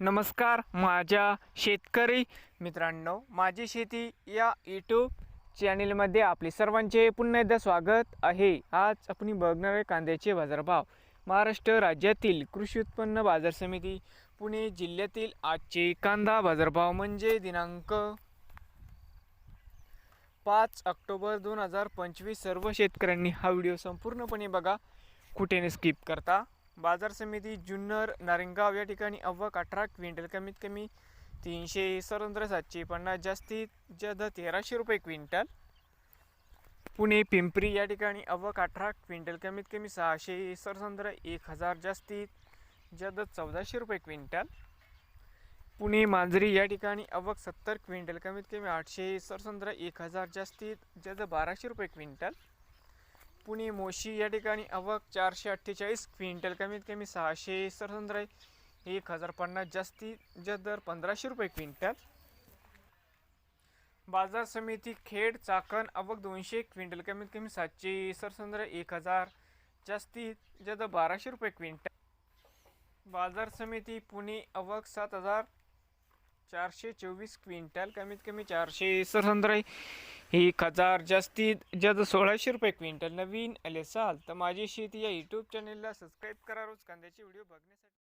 नमस्कार माझ्या शेतकरी मित्रांनो माझी शेती या यूट्यूब चॅनेलमध्ये आपले सर्वांचे पुन्हा एकदा स्वागत आहे. आज आपण बघणार आहे कांद्याचे बाजारभाव. महाराष्ट्र राज्यातील कृषी उत्पन्न बाजार समिती पुणे जिल्ह्यातील आजचे कांदा बाजारभाव म्हणजे दिनांक पाच ऑक्टोबर दोन हजार पंचवीस. सर्व शेतकऱ्यांनी हा व्हिडिओ संपूर्णपणे बघा. कुठे स्किप करता बाजार समिती जुन्नर नारिंगाव या ठिकाणी अव्वक अठरा क्विंटल कमीत कमी तीनशे सरंद्र सातशे पन्नास जास्तीत जास्त तेराशे रुपये क्विंटल. पुणे पिंपरी या ठिकाणी अव्वक अठरा क्विंटल कमीत कमी सहाशे सरसंद्र एक हजार जास्तीत जास्त चौदाशे रुपये क्विंटल. पुणे मांजरी या ठिकाणी अवक सत्तर क्विंटल कमीत कमी आठशे सरसंद्र एक हजार जास्तीत जास्त बाराशे रुपये क्विंटल. पुणे मोशी या ठिकाणी अवक चारशे अठ्ठेचाळीस क्विंटल कमीत कमी सहाशे सरसंद्र एक हजार पन्नास जास्तीत जास्त दर पंधराशे रुपये क्विंटल. बाजार समिती खेड चाकण अवक दोनशे क्विंटल कमीत कमी सातशे सरसंद्र एक हजार जास्तीत जास्त बाराशे रुपये क्विंटल. बाजार समिती पुणे अवक सात हजार चारशे चोवीस क्विंटल कमीत कमी चारशे सरसंद्र एक हजार जास्तीत जास्त सोळाशे रुपये क्विंटल. नवीन आले असाल तर माझी शेती या यूट्यूब चॅनेलला सबस्क्राईब करा. रोज कांद्याचे व्हिडिओ बघण्यासाठी.